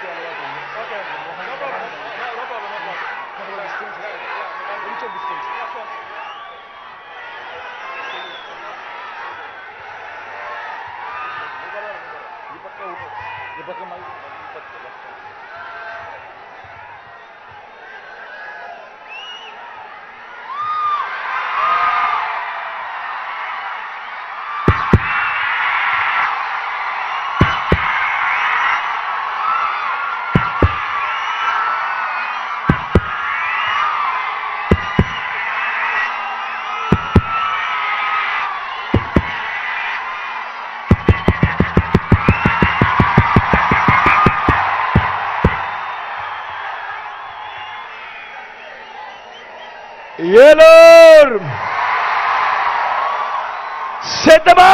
Okay. No problem. No, no problem. No problem. Control the strings. Yeah. Reach of the strings. Yeah, of course. ये पक्का ऊपर ये पक्का mic Eluru సిద్ధమా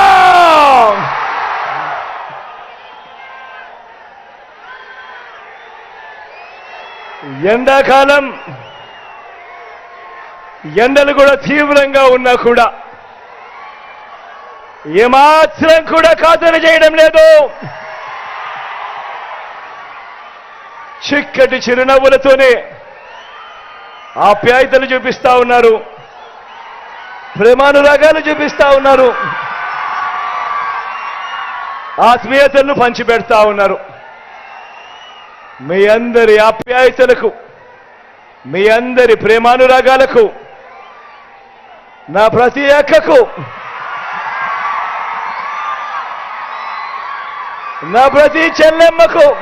ఎండాకాలం ఎండలు కూడా తీవ్రంగా ఉన్నా కూడా ఏమాత్రం కూడా ఖాతరు చేయడం లేదు. చిక్కటి చిరునవ్వులతోనే ఆప్యాయతలు చూపిస్తా ఉన్నారు. ప్రేమానురాగాలు చూపిస్తా ఉన్నారు. ఆత్మీయతలను పంచిపెడతా ఉన్నారు. మీ అందరి ఆప్యాయతలకు మీ అందరి ప్రేమానురాగాలకు నా ప్రతి అక్కకు నా ప్రతి చెల్లెమ్మకు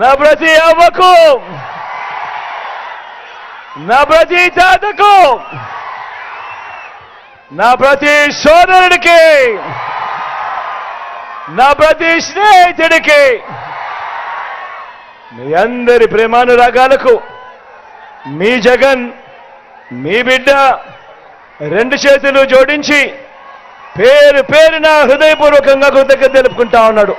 నా ప్రతి అవ్వకు నా ప్రతి తాతకు నా ప్రతి సోదరుడికి నా ప్రతి స్నేహితుడికి మీ అందరి ప్రేమానురాగాలకు మీ జగన్ మీ బిడ్డ రెండు చేతులు జోడించి పేరు పేరున హృదయపూర్వకంగా కృతజ్ఞత తెలుపుకుంటా ఉన్నాడు.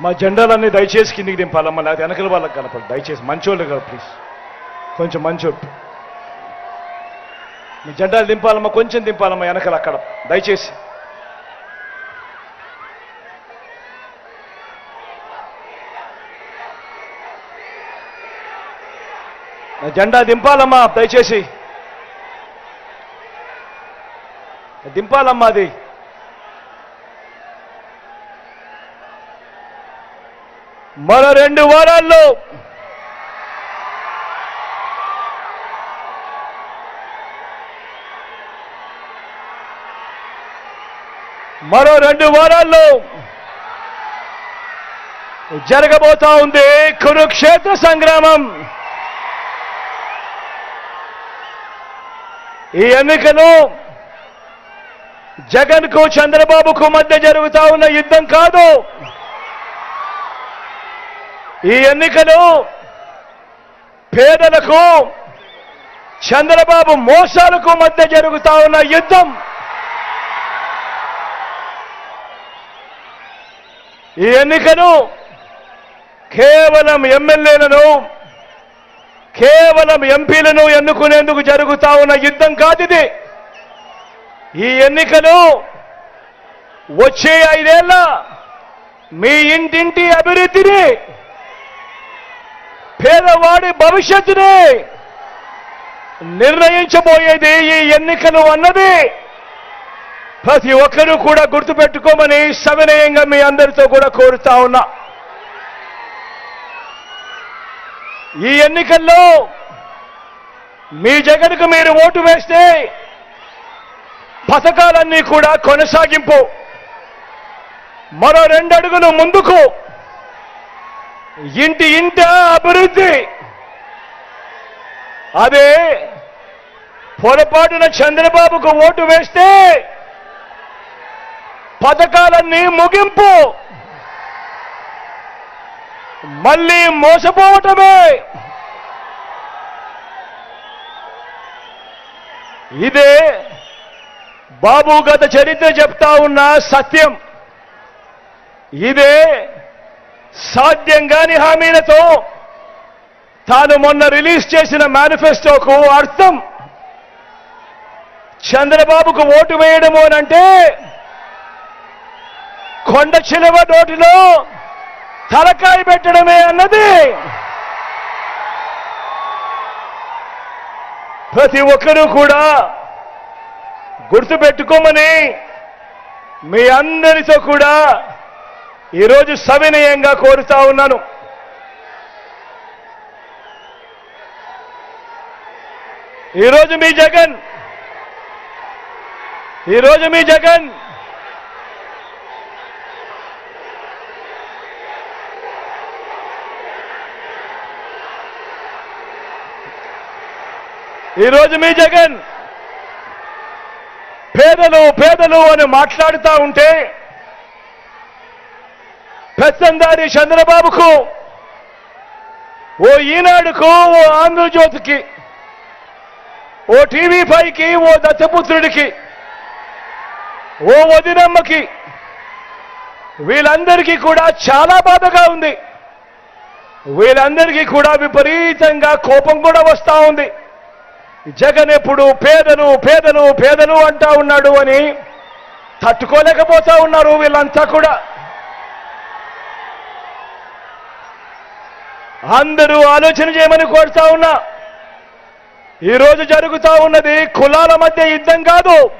మా జెండాలన్నీ దయచేసి కిందికి దింపాలమ్మా లేకపోతే వెనకల వాళ్ళకి కనపడు దయచేసి మంచోళ్ళు కదా ప్లీజ్ కొంచెం మంచోడు మీ జెండాలు దింపాలమ్మా కొంచెం దింపాలమ్మా వెనకలు అక్కడ. దయచేసి. జెండా దింపాలమ్మా దయచేసి. దింపాలమ్మా అది. మరో రెండు వారాల్లో మరో రెండు వారాల్లో జరగబోతా ఉంది కురుక్షేత్ర సంగ్రామం. ఈ ఎన్నికలు జగన్కు చంద్రబాబుకు మధ్య జరుగుతా ఉన్న యుద్ధం కాదు. ఈ ఎన్నికలు పేదలకు చంద్రబాబు మోసాలకు మధ్య జరుగుతా ఉన్న యుద్ధం. ఈ ఎన్నికను కేవలం ఎమ్మెల్యేలను కేవలం ఎంపీలను ఎన్నుకునేందుకు జరుగుతా ఉన్న యుద్ధం కాదు ఈ ఎన్నికలు వచ్చే ఐదేళ్ళ మీ ఇంటింటి అభివృద్ధిని పేదవాడి భవిష్యత్తుని నిర్ణయించబోయేది ఈ ఎన్నికలు అన్నది ప్రతి ఒక్కరూ కూడా గుర్తుపెట్టుకోమని సవినయంగా మీ అందరితో కూడా కోరుతా ఉన్నా. ఈ ఎన్నికల్లో మీ జగన్కు మీరు ఓటు వేస్తే పథకాలన్నీ కూడా కొనసాగింపు. మరో రెండు అడుగులు ముందుకు ఇంటి ఇంట అభివృద్ధి. అదే పొరపాటున చంద్రబాబుకు ఓటు వేస్తే పథకాలన్నీ ముగింపు. మళ్ళీ మోసపోవటమే. ఇదే బాబు గత చరిత్ర చెప్తా ఉన్న సత్యం. ఇదే సాధ్యం కాని హామీలతో తాను మొన్న రిలీజ్ చేసిన మేనిఫెస్టోకు అర్థం. చంద్రబాబుకు ఓటు వేయడము అంటే కొండ చిలువ నోటిలో తలకాయ పెట్టడమే అన్నది. ప్రతి ఒక్కరూ కూడా గుర్తుపెట్టుకోమని మీ అందరితో కూడా ఈరోజు సవినయంగా కోరుతా ఉన్నాను. ఈరోజు మీ జగన్. ఈరోజు మీ జగన్. ఈరోజు మీ జగన్. పేదలు పేదలు అని మాట్లాడుతూ ఉంటే పెత్తందారి చంద్రబాబుకు ఓ ఈనాడుకు ఓ ఆంధ్రజ్యోతికి ఓ టీవీ పైకి ఓ దత్తపుత్రుడికి ఓ వదినమ్మకి వీళ్ళందరికీ కూడా చాలా బాధగా ఉంది. వీళ్ళందరికీ కూడా విపరీతంగా కోపం కూడా వస్తా ఉంది. జగన్ ఎప్పుడు పేదను పేదను పేదను అంటా ఉన్నాడు అని తట్టుకోలేకపోతా ఉన్నారు వీళ్ళంతా కూడా. అందరూ ఆలోచన చేయమని కోరుతా ఉన్నా. ఈరోజు జరుగుతా ఉన్నది కులాల మధ్య యుద్ధం కాదు.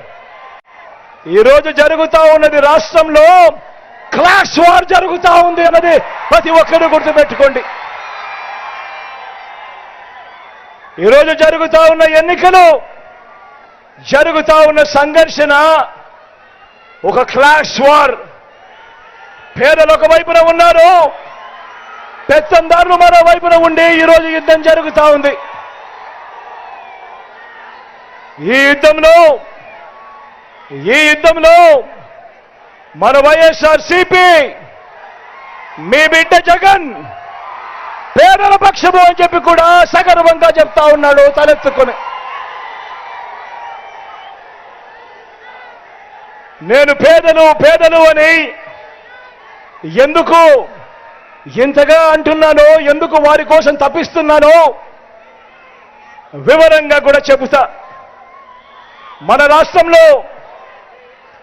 ఈరోజు జరుగుతా ఉన్నది రాష్ట్రంలో క్లాస్ వార్ జరుగుతా ఉంది అన్నది ప్రతి ఒక్కరూ గుర్తుపెట్టుకోండి. ఈరోజు జరుగుతా ఉన్న ఎన్నికలు జరుగుతా ఉన్న సంఘర్షణ ఒక క్లాష్ వార్ పేదలు ఒక వైపున ఉన్నారు. పెత్తందారులు మరో వైపున ఉండి ఈరోజు యుద్ధం జరుగుతా ఉంది. ఈ యుద్ధంలో ఈ యుద్ధంలో మన వైఎస్ఆర్ సిపి మీ బిడ్డ జగన్ పేదల పక్షము అని చెప్పి కూడా సగర్వంగా చెప్తా ఉన్నాడు తలెత్తుకొని. నేను పేదలు పేదలు అని ఎందుకు ఎంతగా అంటున్నానో ఎందుకు వారి కోసం తప్పిస్తున్నానో వివరంగా కూడా చెబుతా. మన రాష్ట్రంలో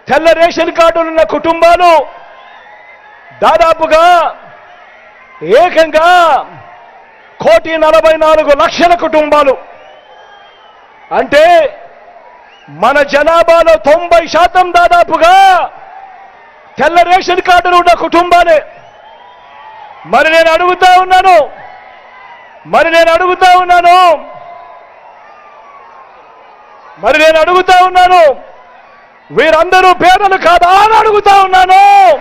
తెల్ల రేషన్ కార్డులున్న కుటుంబాలు దాదాపుగా ఏకంగా కోటి నలభై నాలుగు లక్షల కుటుంబాలు. అంటే మన జనాభాలో తొంభై శాతం దాదాపుగా తెల్ల రేషన్ కార్డులు ఉన్న కుటుంబాలే. మరి నేను అడుగుతా ఉన్నాను. మరి నేను అడుగుతా ఉన్నాను. మరి నేను అడుగుతా ఉన్నాను. వీరందరూ పేదలు కాదా అని అడుగుతా ఉన్నాను.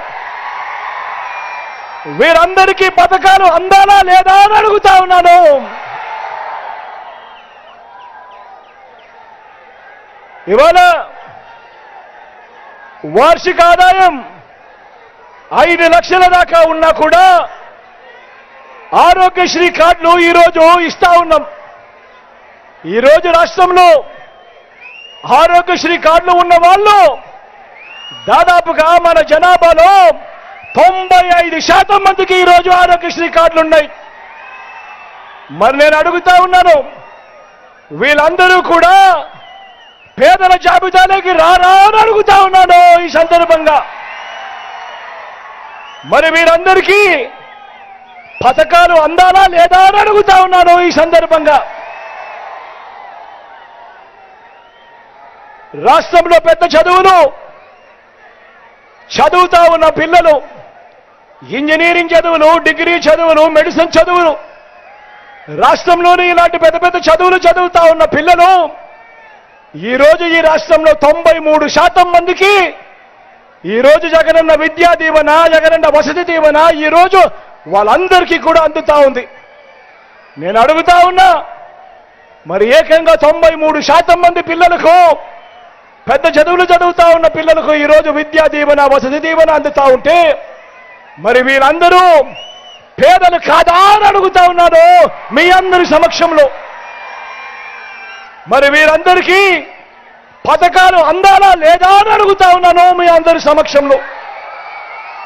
వీరందరికీ పథకాలు అందాలా లేదా అని అడుగుతా ఉన్నాను. ఇవాళ వార్షిక ఆదాయం ఐదు లక్షల దాకా ఉన్నా కూడా ఆరోగ్యశ్రీ కార్డులు ఈరోజు ఇస్తా ఉన్నాం. ఈరోజు రాష్ట్రంలో ఆరోగ్యశ్రీ కార్డులు ఉన్న వాళ్ళు దాదాపుగా మన జనాభాలో తొంభై ఐదు శాతం మందికి ఈరోజు ఆరోగ్యశ్రీ కార్డులు ఉన్నాయి. మరి నేను అడుగుతా ఉన్నాను వీళ్ళందరూ కూడా పేదల జాబితాలోకి రారా అని అడుగుతా ఉన్నాను ఈ సందర్భంగా. మరి వీరందరికీ పథకాలు అందాలా లేదా అని అడుగుతా ఉన్నాను ఈ సందర్భంగా. రాష్ట్రంలో పెద్ద చదువులు చదువుతా ఉన్న పిల్లలు ఇంజనీరింగ్ చదువులు డిగ్రీ చదువులు మెడిసిన్ చదువులు రాష్ట్రంలోని ఇలాంటి పెద్ద పెద్ద చదువులు చదువుతా ఉన్న పిల్లలు ఈరోజు ఈ రాష్ట్రంలో తొంభై మూడు శాతం మందికి ఈరోజు జగనన్న విద్యా దీవెన జగనన్న వసతి దీవెన ఈరోజు వాళ్ళందరికీ కూడా అందుతా ఉంది. నేను అడుగుతా ఉన్నా మరి ఏకంగా తొంభై మూడు శాతం మంది పిల్లలకు పెద్ద చదువులు చదువుతా ఉన్న పిల్లలకు ఈరోజు విద్యా దీవెన వసతి దీవెన అందుతా ఉంటే మరి వీరందరూ పేదలు కాదా అని అడుగుతా ఉన్నాను మీ అందరి సమక్షంలో. మరి వీరందరికీ పథకాలు అందాలా లేదా అని అడుగుతా ఉన్నాను మీ అందరి సమక్షంలో.